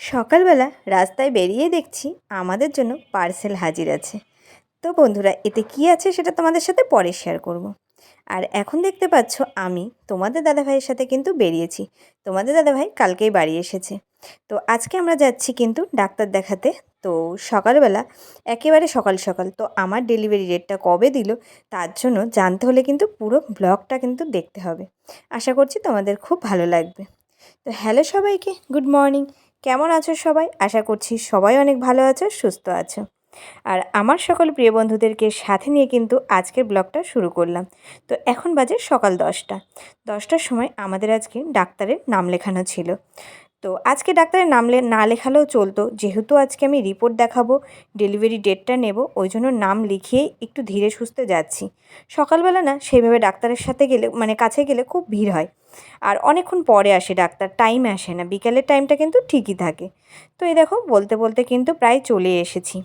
সকালবেলা রাস্তায় বেরিয়ে দেখছি আমাদের জন্য পার্সেল হাজির আছে। তো বন্ধুরা, এতে কি আছে সেটা তোমাদের সাথে পরে শেয়ার করব। আর এখন দেখতে পাচ্ছ আমি তোমাদের দাদাভাইয়ের সাথে কিন্তু বেরিয়েছি। তোমাদের দাদাভাই কালকেই বাড়ি এসেছে। তো আজকে আমরা যাচ্ছি কিন্তু ডাক্তার দেখাতে। তো সকালবেলা, একেবারে সকাল সকাল, তো আমার ডেলিভারি ডেটটা কবে দিল তার জন্য জানতে হলে কিন্তু পুরো ব্লগটা কিন্তু দেখতে হবে। আশা করছি তোমাদের খুব ভালো লাগবে। তো হ্যালো সবাইকে গুড মর্নিং কেমন আছো সবাই? আশা করছি সবাই অনেক ভালো আছো, সুস্থ আছো। আর আমার সকল প্রিয় বন্ধুদেরকে সাথে নিয়ে কিন্তু আজকের ব্লগটা শুরু করলাম। তো এখন বাজে সকাল দশটা। দশটার সময় আমাদের আজকে ডাক্তারের নাম লেখানো ছিল। তো আজকে ডাক্তারের নাম না লেখালেও চলতো। যেহেতু আজকে আমি রিপোর্ট দেখাবো, ডেলিভারি ডেটটা নেব, ওই জন্য নাম লিখিয়ে একটু ধীরে সুস্থে যাচ্ছি। সকালবেলা না, সেইভাবে ডাক্তারের সাথে গেলে মানে কাছে গেলে খুব ভিড় হয়। আর অনেকক্ষণ পরে আসে ডাক্তার টাইম আসে না, বিকালের টাইমটা কিন্তু ঠিকই থাকে। তো এই দেখো, বলতে বলতে কিন্তু প্রায় চলে এসেছি।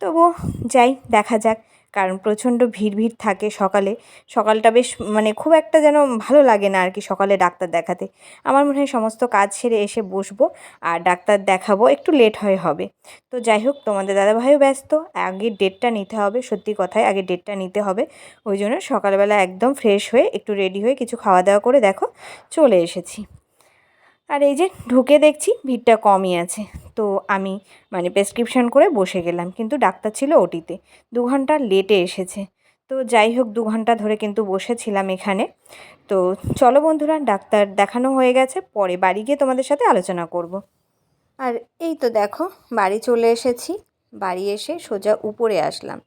তবু যাই, দেখা যাক। কারণ প্রচণ্ড ভিড় ভিড় থাকে সকালে। সকালটা বেশ মানে খুব একটা যেন ভালো লাগে না আর কি সকালে ডাক্তার দেখাতে। আমার মনে হয় সমস্ত কাজ সেরে এসে বসবো আর ডাক্তার দেখাবো, একটু লেট হয়ে হবে। তো যাই হোক, তোমাদের দাদাভাইও ব্যস্ত, আগে ডেটটা নিতে হবে, সত্যি কথায় আগে ডেটটা নিতে হবে। ওই জন্য সকালবেলা একদম ফ্রেশ হয়ে, একটু রেডি হয়ে কিছু খাওয়া দাওয়া করে দেখো, চলে এসেছি। আর এই যে ঢুকে দেখছি ভিড়টা কমই আছে। তো আমি মানে প্রেসক্রিপশন করে বসে গেলাম, কিন্তু ডাক্তার ছিল ওটিতে। দু ঘণ্টা লেটে এসেছে। তো যাই হোক, দু ঘণ্টা ধরে কিন্তু বসেছিলাম এখানে। তো চলো বন্ধুরা, ডাক্তার দেখানো হয়ে গেছে, পরে বাড়ি গিয়ে তোমাদের সাথে আলোচনা করব। আর এই তো দেখো, বাড়ি চলে এসেছি। বাড়ি এসে সোজা উপরে আসলাম।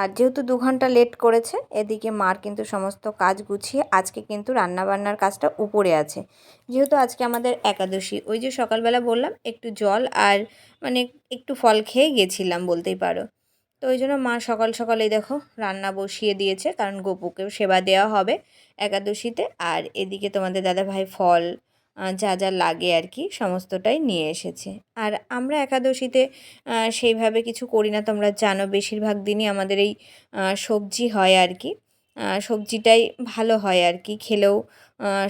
আর যেহেতু দু ঘণ্টা লেট করেছে, এদিকে মার কিন্তু সমস্ত কাজ গুছিয়ে আজকে কিন্তু রান্নাবান্নার কাজটা উপরে আছে। যেহেতু আজকে আমাদের একাদশী, ওই যে সকালবেলা বললাম, একটু জল আর মানে একটু ফল খেয়ে গেছিলাম বলতেই পারো। তো ওই জন্য মা সকাল সকালেই দেখো রান্না বসিয়ে দিয়েছে, কারণ গোপুকেও সেবা দেওয়া হবে একাদশীতে। আর এদিকে তোমাদের দাদা ভাই ফল যা যা লাগে আর কি, সমস্তটাই নিয়ে এসেছে। আর আমরা একাদশীতে সেইভাবে কিছু করি না। তোমরা জানো, বেশিরভাগ দিনই আমাদের এই সবজি হয় আর কি। সবজিটাই ভালো হয় আর কি। খেলেও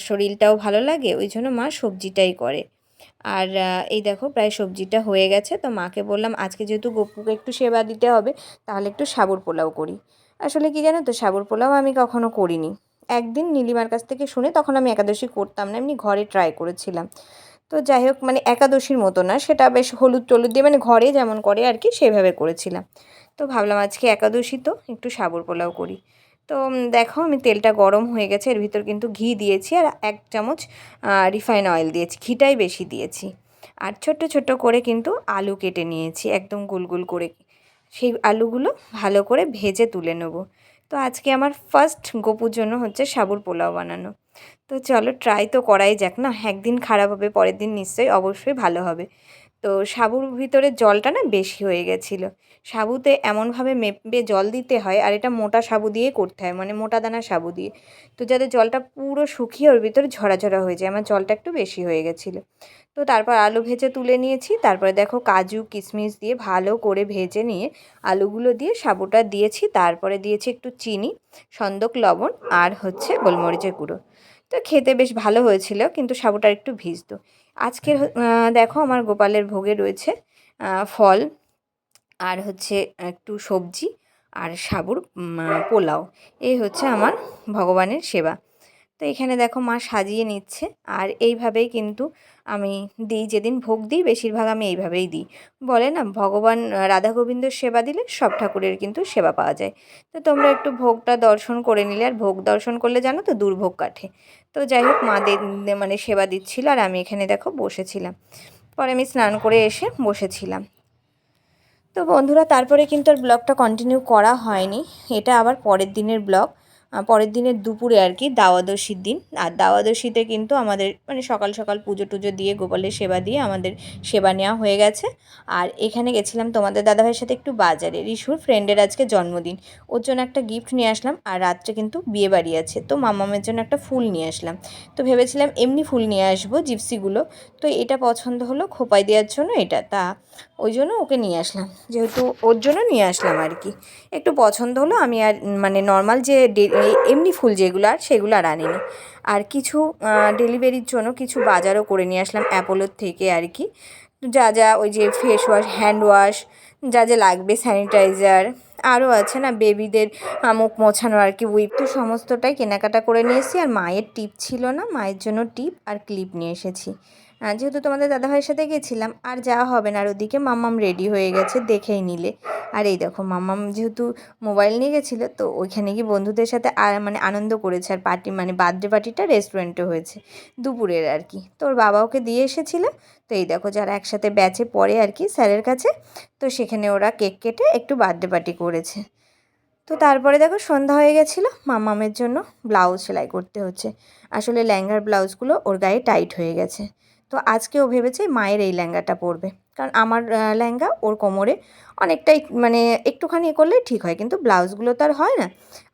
শরীরটাও ভালো লাগে, ওই জন্য মা সবজিটাই করে। আর এই দেখো, প্রায় সবজিটা হয়ে গেছে। তো মাকে বললাম, আজকে যেহেতু গপুকে একটু সেবা দিতে হবে, তাহলে একটু সাবুর পোলাও করি। আসলে কি জানো তো, সাবুর পোলাও আমি কখনো করিনি। একদিন নীলিমার কাছ থেকে শুনে তখন আমি একাদশী করতাম না, এমনি ঘরে ট্রাই করেছিলাম। তো যাই হোক মানে একাদশীর মতো না, সেটা বেশ হলুদ টলুদ দিয়ে মানে ঘরে যেমন করে আর কি, সেভাবে করেছিলাম। তো ভাবলাম আজকে একাদশী তো, একটু সাবর পোলাও করি। তো দেখো, আমি তেলটা গরম হয়ে গেছে, এর ভিতর কিন্তু ঘি দিয়েছি আর এক চামচ রিফাইন অয়েল দিয়েছি, ঘিটাই বেশি দিয়েছি। আর ছোট্ট ছোট্ট করে কিন্তু আলু কেটে নিয়েছি, একদম গোল গোল করে। সেই আলুগুলো ভালো করে ভেজে তুলে নেব। তো আজকে আমার ফার্স্ট গোপুর জন্য হচ্ছে সাবুর পোলাও বানানো। তো চলো ট্রাই তো করাই যাক না? একদিন খারাপ হবে, পরের দিন নিশ্চয়ই অবশ্যই ভালো হবে। তো সাবুর ভিতরে জলটা না বেশি হয়ে গেছিল। সাবুতে এমনভাবে মেপে জল দিতে হয় আর এটা মোটা সাবু দিয়ে করতে হয় মানে মোটা দানা সাবু দিয়ে। তো যাতে জলটা পুরো শুকিয়ে ওর ভিতরে ঝরা ঝরা হয়ে যায়, আমার জলটা একটু বেশি হয়ে গেছিল। তো তারপর আলু ভেজে তুলে নিয়েছি, তারপরে দেখো কাজু কিশমিশ দিয়ে ভালো করে ভেজে নিয়ে আলুগুলো দিয়ে সাবুটা দিয়েছি, তারপরে দিয়েছি একটু চিনি, সন্দক লবণ আর হচ্ছে গোলমরিচের গুঁড়ো। তো খেতে বেশ ভালো হয়েছিল, কিন্তু সাবুটা একটু ভিজতো। আজকের দেখো আমার গোপালের ভোগে রয়েছে ফল আর হচ্ছে একটু সবজি আর সাবুর পোলাও। এই হচ্ছে আমার ভগবানের সেবা। তো এখানে দেখো মা সাজিয়ে নিচ্ছে। আর এইভাবেই কিন্তু আমি দিই, যেদিন ভোগ দিই বেশিরভাগ আমি এইভাবেই দিই। বলে না, ভগবান রাধা গোবিন্দর সেবা দিলে সব ঠাকুরের কিন্তু সেবা পাওয়া যায়। তো তোমরা একটু ভোগটা দর্শন করে নিলে। আর ভোগ দর্শন করলে জানো তো, দুর্ভোগ কাঠে তো যাই হোক, মা মানে সেবা দিচ্ছিল আর আমি এখানে দেখো বসেছিলাম। পরে আমি স্নান করে এসে বসেছিলাম। তো বন্ধুরা, তারপরে কিন্তু আর ব্লগটা কন্টিনিউ করা হয়নি। এটা আবার পরের দিনের ব্লগ। পরের দিনের দুপুরে আর কি দাওয়াদশীর দিন। আর দাওয়াদশীতে কিন্তু আমাদের মানে সকাল সকাল পুজো টুজো দিয়ে গোপালের সেবা দিয়ে আমাদের সেবা নেওয়া হয়ে গেছে। আর এখানে গেছিলাম তোমাদের দাদাভাইয়ের সাথে একটু বাজারে। রিশুর ফ্রেন্ডের আজকে জন্মদিন। ওর জন্য একটা গিফট নিয়ে আসলাম আর রাত্রে কিন্তু বিয়ে বাড়ি আছে। তো মামামের জন্য একটা ফুল নিয়ে আসলাম। তো ভেবেছিলাম এমনি ফুল নিয়ে আসব জিপসিগুলো তো এটা পছন্দ হলো খোপাই দেওয়ার জন্য এটা। তা ওই জন্য ওকে নিয়ে আসলাম। যেহেতু ওর জন্য নিয়ে আসলাম আর কি। একটু পছন্দ হলো, আমি আর মানে নর্মাল যে এমনি ফুল যেগুলো আর, সেগুলো আর আনিনি। আর কিছু ডেলিভারির জন্য কিছু বাজারও করে নিয়ে আসলাম অ্যাপোলোর থেকে আর কি। যা যা ওই যে ফেস ওয়াশ হ্যান্ড ওয়াশ যা যা লাগবে স্যানিটাইজার আরও আছে না বেবিদের মুখ মোছানো আর কি উইপ তো সমস্তটাই কেনাকাটা করে নিয়ে এসেছি। আর মায়ের টিপ ছিল না, মায়ের জন্য টিপ আর ক্লিপ নিয়ে এসেছি। যেহেতু তোমাদের দাদাভাইয়ের সাথে গেছিলাম, আর যাওয়া হবে না। আর ওদিকে মাম্মাম রেডি হয়ে গেছে, দেখেই নিলে। আর এই দেখো, মাম্মাম যেহেতু মোবাইল নিয়ে গেছিল, তো ওইখানে গিয়ে বন্ধুদের সাথে আ- মানে আনন্দ করেছে। আর পার্টি মানে বার্থডে পার্টিটা রেস্টুরেন্টে হয়েছে, দুপুরের আর কি। তো ওর বাবা ওকে দিয়ে এসেছিল। তো এই দেখো, যারা একসাথে ব্যাচে পড়ে আর কি স্যারের কাছে, তো সেখানে ওরা কেক কেটে একটু বার্থডে পার্টি করেছে। তো তারপরে দেখো, সন্ধ্যা হয়ে গেছিল মামামের জন্য ব্লাউজ সেলাই করতে হচ্ছে। আসলে ল্যাঙ্গার ব্লাউজগুলো ওর গায়ে টাইট হয়ে গেছে। তো আজকে ও ভেবেছে মায়ের এই লেহেঙ্গাটা পরবে। কারণ আমার আহ, লেহেঙ্গা ওর কোমরে অনেকটাই মানে একটুখানি এ করলেই ঠিক হয় কিন্তু ব্লাউজগুলো তো আর হয় না।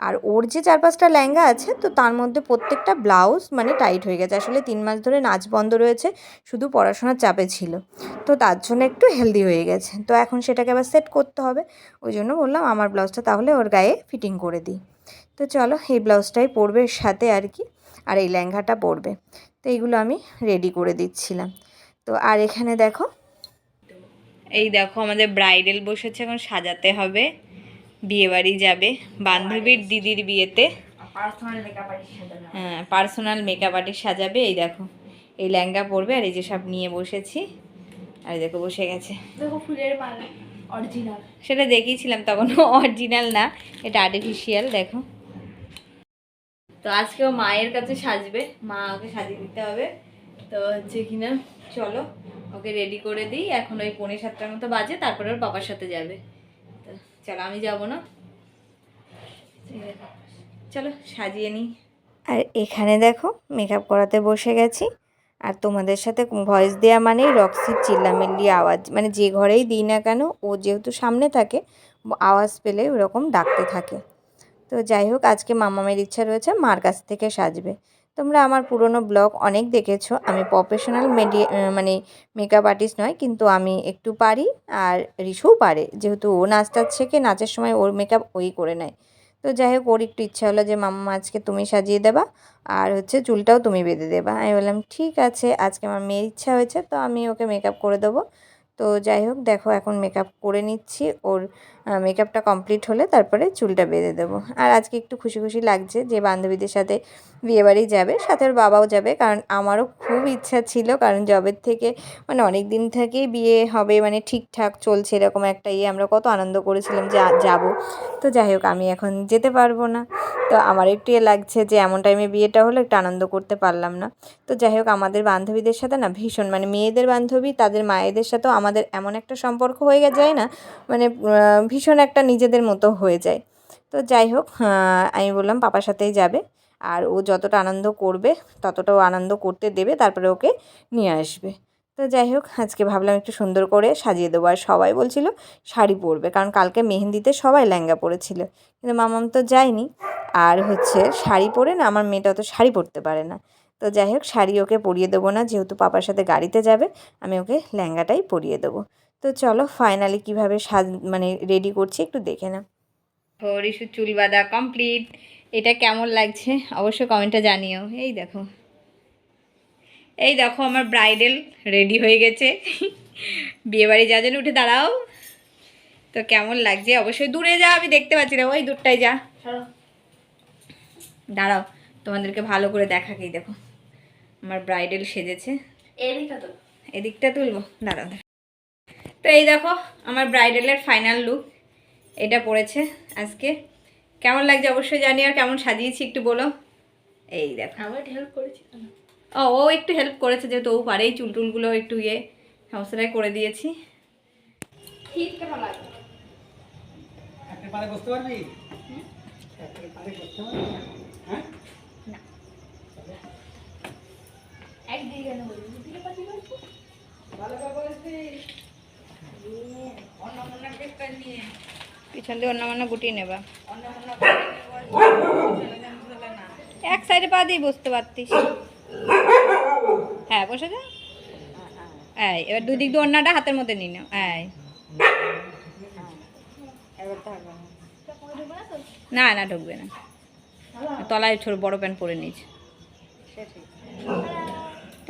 আর ওর যে চার পাঁচটা লেহেঙ্গা আছে তো তার মধ্যে প্রত্যেকটা ব্লাউজ মানে টাইট হয়ে গেছে। আসলে তিন মাস ধরে নাচ বন্ধ রয়েছে শুধু পড়াশোনার চাপে ছিল। তো তার জন্য একটু হেলদি হয়ে গেছে। তো এখন সেটাকে আবার সেট করতে হবে। ওই জন্য বললাম আমার ব্লাউজটা তাহলে ওর গায়ে ফিটিং করে দিই। তো চলো এই ব্লাউজটাই পরবে সাথে আর কি আর এই লেহেঙ্গাটা পরবে। তো এইগুলো আমি রেডি করে দিচ্ছিলাম। তো আর এখানে দেখো। এই দেখো আমাদের ব্রাইডাল বসেছে এখন সাজাতে হবে। বিয়েবাড়ি যাবে। বান্ধবীর দিদির বিয়েতে। হ্যাঁ পার্সোনাল মেকআপ আর্টিস্ট সাজাবে। এই দেখো এই লেহেঙ্গা পরবে আর এই যে সব নিয়ে বসেছি। আর এই দেখো বসে গেছে। দেখো ফুলের মালা অরিজিনাল সেটা দেখিয়েছিলাম তখন অরিজিনাল না। এটা আর্টিফিশিয়াল দেখো। তো আজকেও মায়ের কাছে সাজবে, মা ওকে সাজিয়ে দিতে হবে। তো হচ্ছে কিনা, চলো, ওকে রেডি করে দিই। এখন ওই পৌনে সাতটার মতো বাজে, তারপরে ওর বাবার সাথে যাবে। তো চলো, আমি যাব না। চলো, সাজিয়ে নিই। আর এখানে দেখো মেকআপ করাতে বসে গেছি। আর তোমাদের সাথে ভয়েস দেওয়া মানেই রক্সির চিল্লামিল্লি আওয়াজ। মানে যে ঘরেই দিই না কেন, ও যেহেতু সামনে থাকে, আওয়াজ পেলে ওরকম ডাকতে থাকে। তো যাই হোক, আজকে মামামের ইচ্ছা রয়েছে মার কাছ থেকে সাজবে। তোমরা আমার পুরনো ব্লগ অনেক দেখেছ। আমি প্রফেশনাল মেডি মানে মেকআপ আর্টিস্ট নয়, কিন্তু আমি একটু পারি আর রিসুও পারে। যেহেতু ও নাচটা শেখে, নাচের সময় ওর মেকআপ ওই করে নেয়। তো যাই হোক, ওর একটু ইচ্ছা হলো যে, মাম্মা, আজকে তুমি সাজিয়ে দেবা আর হচ্ছে চুলটাও তুমি বেঁধে দেবা। আমি বললাম, ঠিক আছে, আজকে আমার মেয়ের ইচ্ছা হয়েছে, তো আমি ওকে মেকআপ করে দেবো। তো যাই হোক, দেখো এখন মেকআপ করে নিচ্ছি। ওর মেকআপটা কমপ্লিট হলে তারপরে চুলটা বেঁধে দেবো। আর আজকে একটু খুশি খুশি লাগছে যে বান্ধবীদের সাথে বিয়েবাড়ি যাবে, সাথে ওর বাবাও যাবে। কারণ আমারও খুব ইচ্ছা ছিল, কারণ জবের থেকে মানে অনেক দিন থেকেই বিয়ে হবে মানে ঠিকঠাক চলছে এরকম একটা ইয়ে। আমরা কত আনন্দ করেছিলাম যে যাব। তো যাই হোক, আমি এখন যেতে পারব না। তো আমার একটু এ লাগছে যে এমন টাইমে বিয়েটা হলো একটু আনন্দ করতে পারলাম না। তো যাই হোক, আমাদের বান্ধবীদের সাথে না ভীষণ মানে মেয়েদের বান্ধবী, তাদের মায়েদের সাথেও আমাদের এমন একটা সম্পর্ক হয়ে যায় না মানে ভীষণ একটা নিজেদের মতো হয়ে যায়। তো যাই হোক আমি বললাম পাপার সাথেই যাবে, আর ও যতটা আনন্দ করবে, ততটাও আনন্দ করতে দেবে, তারপরে ওকে নিয়ে আসবে। তো যাই হোক, আজকে ভাবলাম একটু সুন্দর করে সাজিয়ে দেবো, আর সবাই বলছিল শাড়ি পরবে, কারণ কালকে মেহেন্দিতে সবাই লেহেঙ্গা পরেছিল। কিন্তু মামাম তো যায়নি, আর হচ্ছে শাড়ি পরে না, আমার মেয়েটা তো শাড়ি পরতে পারে না। তো যাই হোক শাড়ি ওকে পরিয়ে দেবো না যেহেতু পাপার সাথে গাড়িতে যাবে আমি ওকে লেহেঙ্গাটাই পরিয়ে দেবো। তো চলো ফাইনালি কীভাবে সাজ মানে রেডি করছি একটু দেখে না রিসু চুল বাঁধা কমপ্লিট এটা কেমন লাগছে? অবশ্যই কমেন্টটা জানিও। এই দেখো। এই দেখো আমার ব্রাইডাল রেডি হয়ে গেছে। বিয়েবাড়ি যা যেন উঠে দাঁড়াও। তো কেমন লাগছে? অবশ্যই দূরে যা আমি দেখতে পাচ্ছি না। ওই দূরটায় যা। দাঁড়াও তোমাদেরকে ভালো করে দেখাকেই দেখো। আমার ব্রাইডাল সেজেছে। এদিকটা তুলবো? দাঁড়াও। তো এই দেখো আমার ব্রাইডালের ফাইনাল লুক এটা পড়েছে আজকে। কেমন লাগছে অবশ্যই জানি আর কেমন সাজিয়েছি একটু বলো। এই দেখো। আমার হেল্প করেছি ও ও একটু হেল্প করেছে যেহেতু ও পারে এই চুল টুলগুলো একটু ইয়ে সমস্তটাই করে দিয়েছি। ঠিক কেমন লাগে? পারে বসতে পারবি? পারে বসতে পারবি? হ্যাঁ? একদিকে কেন বলি বলছি পিছন দিয়ে মন্য গুটিয়ে নেবা। এক সাইডে পা দিয়ে বসতে পারতিস। হ্যাঁ বসে যা। এই এবার দুদিক দিয়ে অন্যটা হাতের মধ্যে নিয়ে নাও। এই। না। না ঢুকবে না। তলায় ছোট বড় প্যান্ট পরে নিয়েছে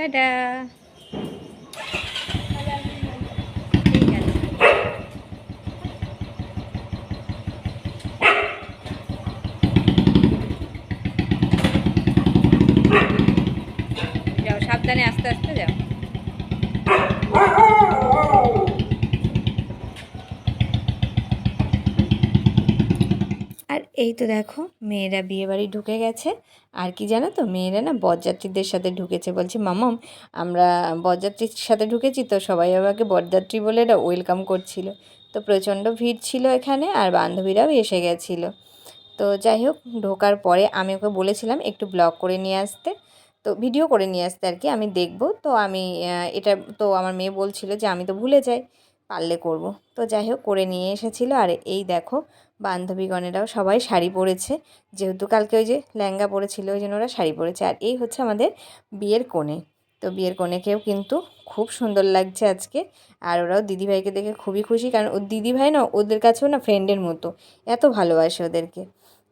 টাটা যাও সাবধানে আস্তে আস্তে যাও। আর এই তো দেখো মেয়েরা বিয়ে বাড়ি ঢুকে গেছে। আর কি জানো তো, মেয়েরা না বরযাত্রীদের সাথে ঢুকেছে বলছে মামাম আমরা বরযাত্রীর সাথে ঢুকেছি তো সবাই আমাকে বরযাত্রী বলে এটা ওয়েলকাম করছিল। তো প্রচণ্ড ভিড় ছিল এখানে আর বান্ধবীরাও এসে গেছিল। তো যাই হোক, ঢোকার পরে আমি ওকে বলেছিলাম একটু ব্লগ করে নিয়ে আসতে। তো ভিডিও করে নিয়ে আসতে আর কি, আমি দেখব। তো আমি এটা তো আমার মেয়ে বলছিল যে, আমি তো ভুলে যাই, পারলে করব। তো যাই হোক, করে নিয়ে এসেছিল। আর এই দেখো বান্ধবীগণেরাও সবাই শাড়ি পরেছে। যেহেতু কালকে ওই যে লেহেঙ্গা পরেছিল, ওই জন্য ওরা শাড়ি পরেছে। আর এই হচ্ছে আমাদের বিয়ের কোণে। তো বিয়ের কনেকেও কিন্তু খুব সুন্দর লাগছে আজকে। আর ওরাও দিদিভাইকে দেখে খুবই খুশি। কারণ ও দিদিভাই না, ওদের কাছেও না ফ্রেন্ডের মতো। এত ভালোবাসে ওদেরকে।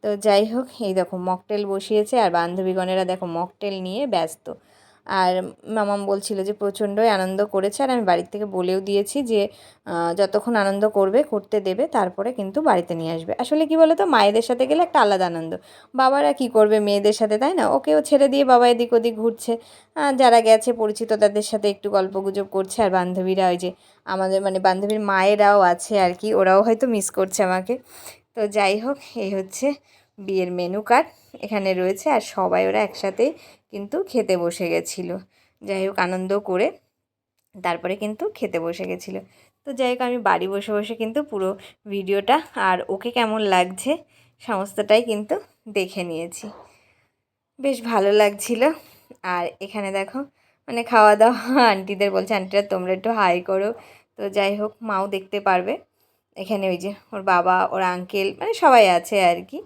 তো যাই হোক, এই দেখো মকটেল বসিয়েছে। আর বান্ধবীগণেরা দেখো মকটেল নিয়ে ব্যস্ত। আর মামাম বলছিল যে প্রচণ্ডই আনন্দ করেছে আর আমি বাড়ির থেকে বলেও দিয়েছি যে যতক্ষণ আনন্দ করবে, করতে দেবে, তারপরে কিন্তু বাড়িতে নিয়ে আসবে। আসলে কি বলো তো মায়েদের সাথে গেলে একটা আলাদা আনন্দ। বাবারা কি করবে মেয়েদের সাথে, তাই না? ওকেও ছেড়ে দিয়ে বাবা এদিক ওদিক ঘুরছে। যারা গেছে, পরিচিত তাদের সাথে একটু গল্প গুজব করছে আর বান্ধবীরা ওই যে, আমাদের মানে বান্ধবীর মায়েরাও আছে আর কি, ওরাও হয়তো মিস করছে আমাকে। তো যাই হোক, এই হচ্ছে বিয়ের মেনু কার্ড এখানে রয়েছে আর সবাই ওরা একসাথে কিন্তু খেতে বসে গেছিল। যাই হোক, আনন্দ করে তারপরে কিন্তু খেতে বসে গেছিল। তো যাই হোক, আমি বাড়ি বসে বসে কিন্তু পুরো ভিডিওটা আর ওকে কেমন লাগছে সমস্তটাই কিন্তু দেখে নিয়েছি। বেশ ভালো লাগছিল। আর এখানে দেখো মানে খাওয়া দাওয়া আন্টিদের বলছে, আন্টিরা, তোমরা একটু হাই করো। তো যাই হোক, মাও দেখতে পারবে। এখানে ওই যে ওর বাবা, ওর আঙ্কেল মানে সবাই আছে আর কি।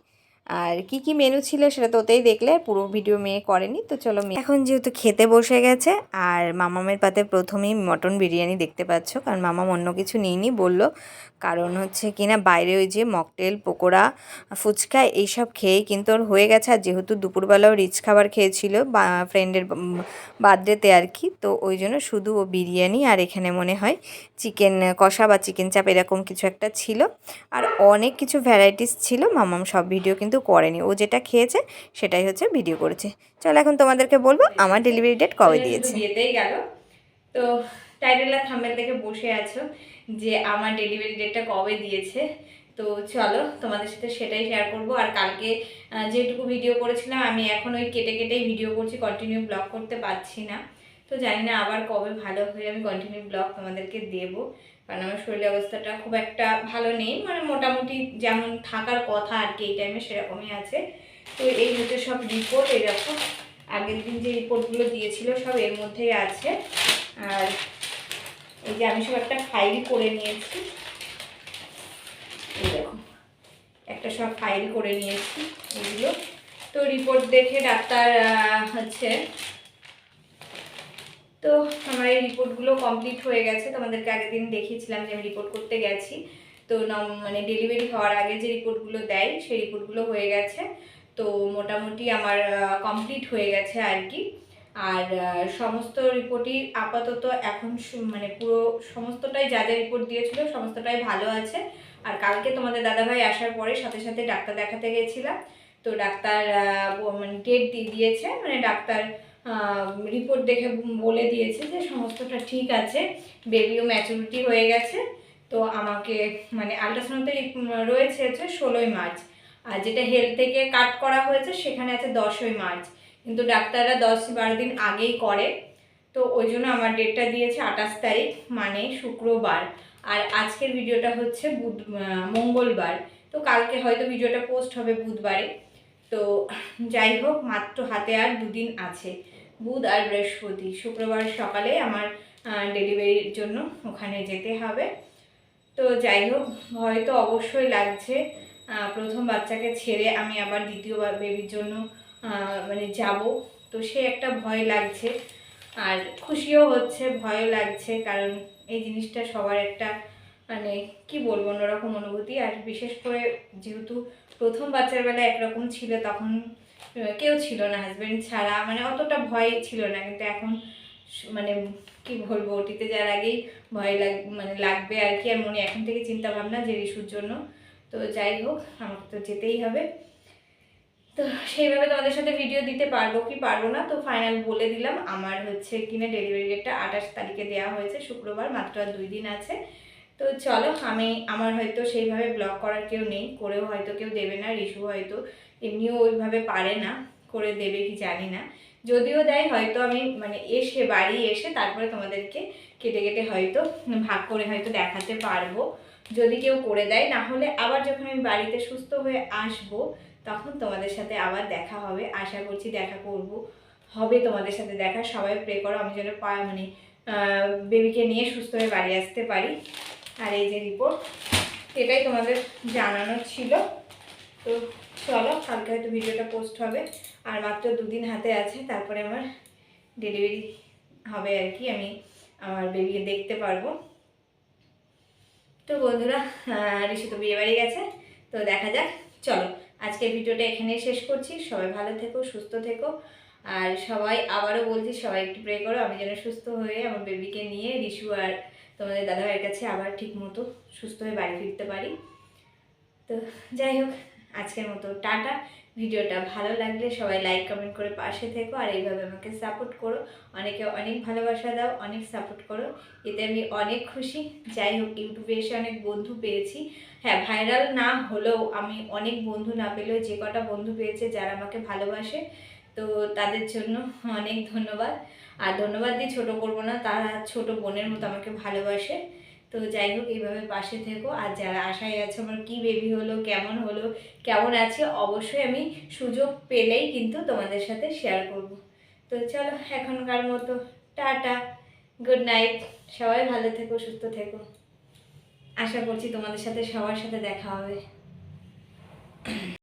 আর কি কি মেনু ছিল সেটা তো ওতেই দেখলে, পুরো ভিডিও মেয়ে করেনি, তো চলো মেয়ে এখন যেহেতু খেতে বসে গেছে, আর মামামের পাতে প্রথমেই মটন বিরিয়ানি দেখতে পাচ্ছ, কারণ মামাম অন্য কিছু নিইনি, বলল কারণ হচ্ছে কিনা বাইরে ওই যে মকটেল, পকোড়া, ফুচকা এইসব খেয়েই কিন্তু ওর হয়ে গেছে, আর যেহেতু দুপুরবেলাও রিচ খাবার খেয়েছিল, বা ফ্রেন্ডের বার্থডেতে আর কি, তো ওই জন্য শুধু ও বিরিয়ানি, আর এখানে মনে হয় চিকেন কষা বা চিকেন চাপ এরকম কিছু একটা ছিল, আর অনেক কিছু ভ্যারাইটিস ছিল, মামাম সব ভিডিও কিন্তু করেনি। ও যেটা খেয়েছে সেটাই হচ্ছে ভিডিও করেছে। চলো এখন তোমাদেরকে বলব আমার ডেলিভারি ডেট কবে দিয়েছে? বিয়েতেই গেল। তো টাইটেল আর থাম্বেল দেখে বসে আছো যে আমার ডেলিভারি ডেটটা কবে দিয়েছে। তো চলো তোমাদের সাথে সেটাই শেয়ার করব। আর কালকে যেটুকু ভিডিও করেছিলাম আমি এখন ওই কেটে কেটেই ভিডিও করছি কন্টিনিউ ব্লগ করতে পারছি না। তো জানি না আবার কবে ভালো হয়ে আমি কন্টিনিউ ব্লগ তোমাদেরকে দেবো। কারণ আমার শরীরের অবস্থাটা খুব একটা ভালো নেই। মানে মোটামুটি যেমন থাকার কথা আর কি, এই টাইমে সেরকমই আছে। তো এই হচ্ছে সব রিপোর্ট দেখো, আগের দিন যে রিপোর্টগুলো দিয়েছিল সব এর মধ্যেই আছে। আর এই যে আমি সব একটা ফাইল করে নিয়েছি। এই একটা সব ফাইল করে নিয়েছি এগুলো। তো রিপোর্ট দেখে ডাক্তার হচ্ছে তো আমার এই রিপোর্টগুলো কমপ্লিট হয়ে গেছে। তোমাদেরকে আগের দিন দেখিয়েছিলাম যে আমি রিপোর্ট করতে গেছি। তো মানে ডেলিভারি হওয়ার আগে যে রিপোর্টগুলো দেয়, সেই রিপোর্টগুলো হয়ে গেছে। তো মোটামুটি আমার কমপ্লিট হয়ে গেছে আর কি। আর সমস্ত রিপোর্টই আপাতত এখন মানে পুরো সমস্তটাই যা যা রিপোর্ট দিয়েছিল, সমস্তটাই ভালো আছে। আর কালকে তোমাদের দাদাভাই আসার পরে সাথে সাথে ডাক্তার দেখাতে গেছিলাম। তো ডাক্তার মানে ডেট দিয়ে দিয়েছে। মানে ডাক্তার রিপোর্ট দেখে বলে দিয়েছে যে সমস্তটা ঠিক আছে বেবিও ম্যাচুরিটি হয়ে গেছে। তো আমাকে মানে আলট্রাসাউন্ডে রয়েছে হচ্ছে ষোলোই মার্চ। আর যেটা হেলথ থেকে কাট করা হয়েছে সেখানে আছে দশই মার্চ। কিন্তু ডাক্তাররা দশ বারো দিন আগেই করে। তো ওই জন্য আমার ডেটটা দিয়েছে আঠাশ তারিখ মানে শুক্রবার। আর আজকের ভিডিওটা হচ্ছে বুধ মঙ্গলবার। তো কালকে হয়তো ভিডিওটা পোস্ট হবে বুধবারে। তো যাই হোক, মাত্র হাতে আর দুদিন আছে। বুধ আর বৃহস্পতি। শুক্রবার সকালে আমার ডেলিভারির জন্য ওখানে যেতে হবে। তো যাই হোক, ভয় তো অবশ্যই লাগছে। প্রথম বাচ্চাকে ছেড়ে আমি আবার দ্বিতীয় বেবির জন্য মানে যাব। তো সে একটা ভয় লাগছে। আর খুশিও হচ্ছে, ভয়ও লাগছে, কারণ এই জিনিসটা সবার একটা মানে কি বলব, অন্যরকম অনুভূতি। আর বিশেষ করে যেহেতু প্রথম বাচ্চার বেলা একরকম ছিল, তখন কেউ ছিল না হাজব্যান্ড ছাড়া মানে অতটা ভয় ছিল না, কিন্তু এখন মানে কি বলব ওটিতে যার আগেই ভয় লাগ মানে লাগবে আর কি, আর মনে এখন থেকে চিন্তা ভাবনা যে রিসুর জন্য। তো যাই হোক, আমাকে তো যেতেই হবে। তো সেইভাবে তোমাদের সাথে ভিডিও দিতে পারব কি পারব না, তো ফাইনাল বলে দিলাম, আমার হচ্ছে কিনা ডেলিভারি ডেটটা আঠাশ তারিখে দেওয়া হয়েছে, শুক্রবার, মাত্র দুই দিন আছে। তো চলো, আমি আমার হয়তো সেইভাবে ব্লগ করার কেউ নেই, করেও হয়তো কেউ দেবে না, রিশু হয়তো এমনিও ওইভাবে পারে না, করে দেবে কি জানি না। যদিও দেয়, হয়তো আমি মানে এসে বাড়ি এসে তারপরে তোমাদেরকে কেটে কেটে হয়তো ভাগ করে হয়তো দেখাতে পারব। যদি কেউ করে দেয়, না হলে আবার যখন আমি বাড়িতে সুস্থ হয়ে আসব, তখন তোমাদের সাথে আবার দেখা হবে। আশা করছি দেখা করব, হবে তোমাদের সাথে দেখা। সবাই প্রে করো, আমি যেন পা মানে বেবিকে নিয়ে সুস্থ হয়ে বাড়ি আসতে পারি। আর এই যে রিপোর্ট এটাই তোমাদের জানানো ছিল। তো চলো, কালকে হয়তো ভিডিওটা পোস্ট হবে। আর মাত্র দুদিন হাতে আছে, তারপরে আমার ডেলিভারি হবে আর কি, আমি আমার বেবিকে দেখতে পারব। তো বন্ধুরা ঋষি তো বিয়ে বাড়ি গেছে, তো দেখা যাক। চলো, আজকের ভিডিওটা এখানেই শেষ করছি। সবাই ভালো থেকো, সুস্থ থেকো। আর সবাই আবারও বলছি, সবাই একটু প্রে করো, আমি যেন সুস্থ হয়ে আমার বেবিকে নিয়ে রিশু আর তোমাদের দাদাভাইয়ের কাছে আবার ঠিক মতো সুস্থ হয়ে বাড়ি ফিরতে পারি। তো যাই হোক, আজকের মতো টাটা। ভিডিওটা ভালো লাগলে সবাই লাইক কমেন্ট করে পাশে থেকো আর এইভাবে আমাকে সাপোর্ট করো। অনেকে অনেক ভালোবাসা দাও, অনেক সাপোর্ট করো। এতে আমি অনেক খুশি। যাই হোক, ইউটিউবে এসে অনেক বন্ধু পেয়েছি। হ্যাঁ ভাইরাল না হলেও আমি অনেক বন্ধু না পেলেও যে কটা বন্ধু পেয়েছে যারা আমাকে ভালোবাসে তো তাদের জন্য অনেক ধন্যবাদ। আর ধন্যবাদ দিয়ে ছোটো করব না, তারা ছোট বোনের মতো আমাকে ভালোবাসে। তো যাই হোক, এইভাবে পাশে থেকো। আর যারা আশায় আছে আমার কী বেবি হলো, কেমন হলো, কেমন আছে, অবশ্যই আমি সুযোগ পেলেই কিন্তু তোমাদের সাথে শেয়ার করব। তো চলো, এখনকার মতো টাটা গুড নাইট সবাই ভালো থেকো, সুস্থ থেকো। আশা করছি তোমাদের সাথে সবার সাথে দেখা হবে।